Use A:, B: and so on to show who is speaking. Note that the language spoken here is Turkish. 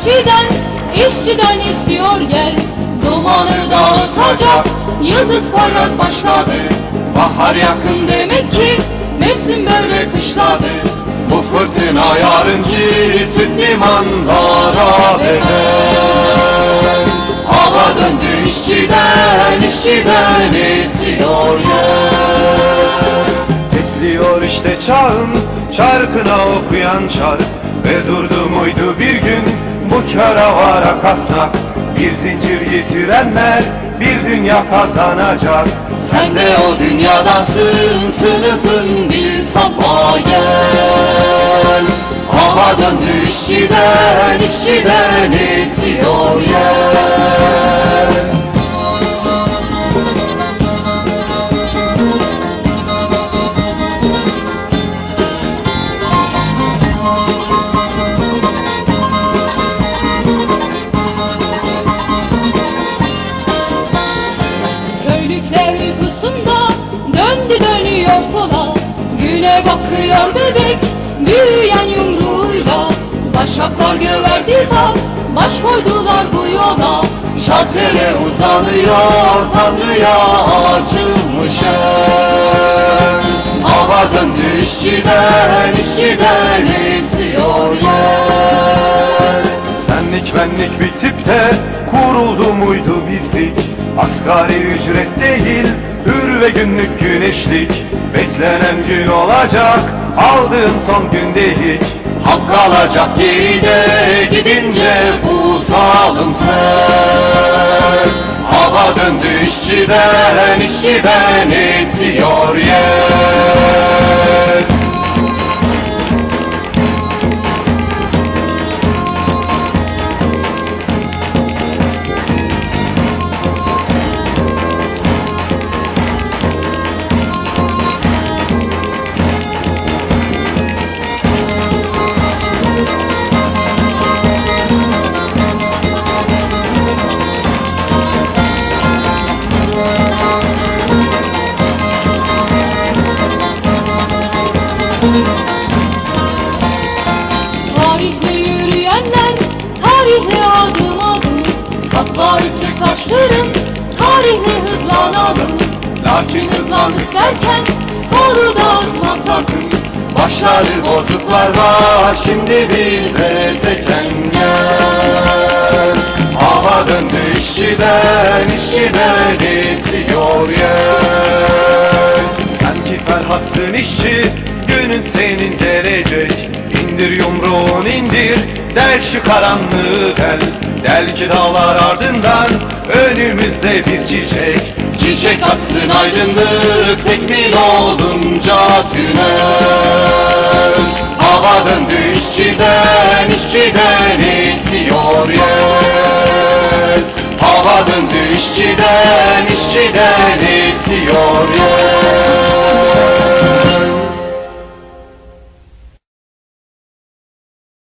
A: işçiden, işçiden istiyor gel. Dumanı dağıtacak, yıldız poyraz başladı. Bahar yakın demek ki, mevsim böyle kışladı. Bu fırtına yarınki süt limanlara bedel. Hava döndü işçiden, işçiden esiyor gel.
B: Bekliyor işte çağın, çarkına okuyan çark ve durdu muydu bir gün bu kör avara kasnak Bir zincir yitirenler bir dünya kazanacak.
A: Sen de o dünyadansın sınıfın bir safa gel. Hava döndü işçiden işçiden esiyor yer
C: Bakıyor bebek büyüyen yumruğuyla. Başaklar göverdi bak baş koydular bu yola.
A: Şatere uzanıyor Tanrı'ya açılmış el Hava döndü işçiden işçiden esiyor yer
B: Senlik benlik bitip de kuruldu muydu bizlik Asgari ücret değil hür ve günlük güneşlik. Beklenen gün olacak aldığın son gün değil.
A: Hak kalacak geride gidince bu zalim sen Hava döndü işçiden işçiden esiyor yer
C: Safları sıklaştırın tarihle hızlanalım. Lakin hızlandık derken kolu dağıtma sakın.
A: Başları bozuklar var şimdi bize teken gel Hava döndü işçiden işçiden esiyor yer.
B: Sanki Ferhat'sın işçi günün senin gelecek. İndir yumruğun indir del şu karanlığı del Del ki dağlar ardından önümüzde bir çiçek.
A: Çiçek atsın aydınlık tekmil olunca tünel. Hava döndü işçiden işçiden esiyor yer Hava döndü işçiden işçiden esiyor yer